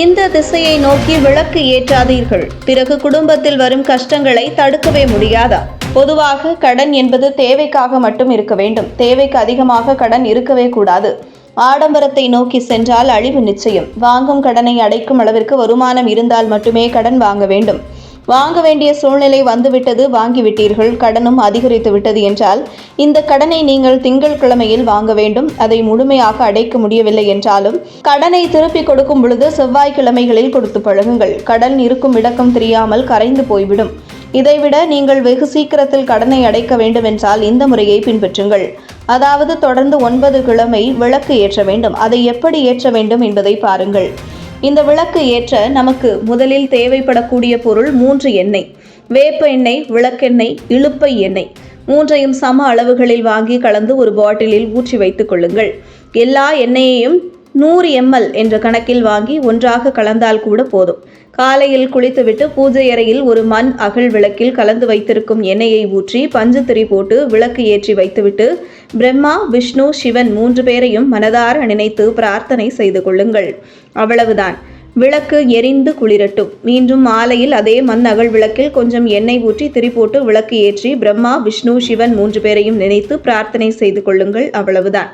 இந்த திசையை நோக்கி விளக்கு ஏற்றாதீர்கள். பிறகு குடும்பத்தில் வரும் கஷ்டங்களை தடுக்கவே முடியாதா? பொதுவாக கடன் என்பது தேவைக்காக மட்டும் இருக்க வேண்டும். தேவைக்கு அதிகமாக கடன் இருக்கவே கூடாது. ஆடம்பரத்தை நோக்கி சென்றால் அழிவு நிச்சயம். வாங்கும் கடனை அடைக்கும் அளவிற்கு வருமானம் இருந்தால் மட்டுமே கடன் வாங்க வேண்டும். வாங்க வேண்டிய சூழ்நிலை வந்துவிட்டது வாங்கிவிட்டீர்கள் கடனும் அதிகரித்து விட்டது என்றால் இந்த கடனை நீங்கள் திங்கட்கிழமையில் வாங்க வேண்டும் அதை முழுமையாக அடைக்க முடியவில்லை என்றாலும் கடனை திருப்பி கொடுக்கும் பொழுது செவ்வாய்க்கிழமைகளில் கொடுத்து பழகுங்கள். கடன் இருக்கும் இடக்கம் தெரியாமல் கரைந்து போய்விடும். இதைவிட நீங்கள் வெகு சீக்கிரத்தில் கடனை அடைக்க வேண்டுமென்றால் இந்த முறையை பின்பற்றுங்கள். அதாவது தொடர்ந்து ஒன்பது கிழமை விளக்கு ஏற்ற வேண்டும். அதை எப்படி ஏற்ற வேண்டும் என்பதை பாருங்கள். இந்த விளக்கு ஏற்ற நமக்கு முதலில் தேவைப்படக்கூடிய பொருள் மூன்று எண்ணெய். வேப்ப எண்ணெய் விளக்கெண்ணெய் இழுப்பை எண்ணெய். மூன்றையும் சம அளவுகளில் வாங்கி கலந்து ஒரு பாட்டிலில் ஊற்றி வைத்துக் கொள்ளுங்கள். எல்லா எண்ணெயையும் நூறு எம்எல் என்ற கணக்கில் வாங்கி ஒன்றாக கலந்தால் கூட போதும். காலையில் குளித்துவிட்டு பூஜை அறையில் ஒரு மண் அகல் விளக்கில் கலந்து வைத்திருக்கும் எண்ணெயை ஊற்றி பஞ்சுத்திரி போட்டு விளக்கு ஏற்றி வைத்துவிட்டு பிரம்மா விஷ்ணு சிவன் மூன்று பேரையும் மனதார நினைத்து பிரார்த்தனை செய்து கொள்ளுங்கள். அவ்வளவுதான். விளக்கு எரிந்து குளிரட்டும். மீண்டும் மாலையில் அதே மண் அகல் விளக்கில் கொஞ்சம் எண்ணெய் ஊற்றி திரிபோட்டு விளக்கு ஏற்றி பிரம்மா விஷ்ணு சிவன் மூன்று பேரையும் நினைத்து பிரார்த்தனை செய்து கொள்ளுங்கள். அவ்வளவுதான்.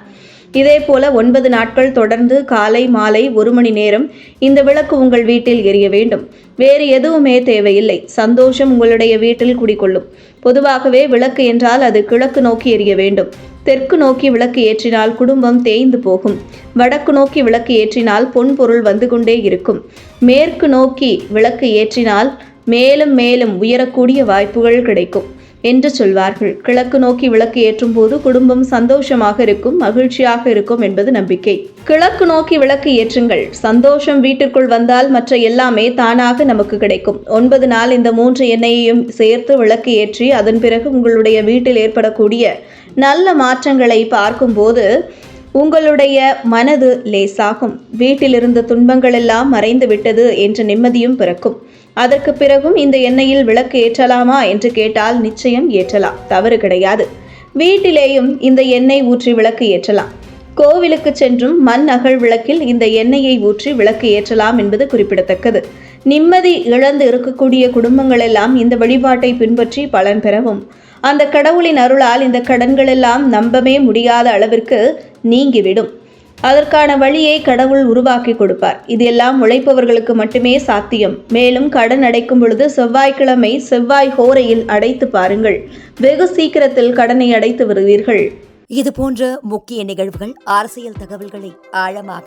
இதேபோல ஒன்பது நாட்கள் தொடர்ந்து காலை மாலை ஒரு மணி நேரம் இந்த விளக்கு உங்கள் வீட்டில் எரிய வேண்டும். வேறு எதுவுமே தேவையில்லை. சந்தோஷம் உங்களுடைய வீட்டில் குடிக்கொள்ளும் பொதுவாகவே விளக்கு என்றால் அது கிழக்கு நோக்கி எரிய வேண்டும். தெற்கு நோக்கி விளக்கு ஏற்றினால் குடும்பம் தேய்ந்து போகும். வடக்கு நோக்கி விளக்கு ஏற்றினால் பொன் பொருள் வந்து கொண்டே இருக்கும். மேற்கு நோக்கி விளக்கு ஏற்றினால் மேலும் மேலும் உயரக்கூடிய வாய்ப்புகள் கிடைக்கும். என்று சொல்வார்கள். கிழக்கு நோக்கி விளக்கு ஏற்றும் போது குடும்பம் சந்தோஷமாக இருக்கும் மகிழ்ச்சியாக இருக்கும் என்பது நம்பிக்கை. கிழக்கு நோக்கி விளக்கு ஏற்றுங்கள். சந்தோஷம் வீட்டிற்குள் வந்தால் மற்ற எல்லாமே தானாக நமக்கு கிடைக்கும். ஒன்பது நாள் இந்த மூன்று எண்ணெயையும் சேர்த்து விளக்கு ஏற்றி அதன் பிறகு உங்களுடைய வீட்டில் ஏற்படக்கூடிய நல்ல மாற்றங்களை பார்க்கும்போது உங்களுடைய மனது லேசாகும். வீட்டிலிருந்த துன்பங்கள் எல்லாம் மறைந்து விட்டது என்ற நிம்மதியும் பிறக்கும். அதற்கு பிறகும் இந்த எண்ணெயில் விளக்கு ஏற்றலாமா என்று கேட்டால் நிச்சயம் ஏற்றலாம். தவறு கிடையாது. வீட்டிலேயும் இந்த எண்ணெய் ஊற்றி விளக்கு ஏற்றலாம். கோவிலுக்கு சென்றும் மண் அகழ் விளக்கில் இந்த எண்ணெயை ஊற்றி விளக்கு ஏற்றலாம் என்பது குறிப்பிடத்தக்கது. நிம்மதி இழந்து இருக்கக்கூடிய குடும்பங்களெல்லாம் இந்த வழிபாட்டை பின்பற்றி பலன் பெறவும். அந்த கடவுளின் அருளால் இந்த கடன்கள் எல்லாம் நம்பவே முடியாத அளவிற்கு நீங்கிவிடும். அதற்கான வழியை கடவுள் உருவாக்கி கொடுப்பார். இது எல்லாம் உழைப்பவர்களுக்கு மட்டுமே சாத்தியம். மேலும் கடன் அடைக்கும் பொழுது செவ்வாய்க்கிழமை செவ்வாய் ஹோரையில் அடைத்து பாருங்கள். வெகு சீக்கிரத்தில் கடனை அடைத்து வருவீர்கள். இது போன்ற முக்கிய நிகழ்வுகள் அரசியல் தகவல்களை ஆழமாக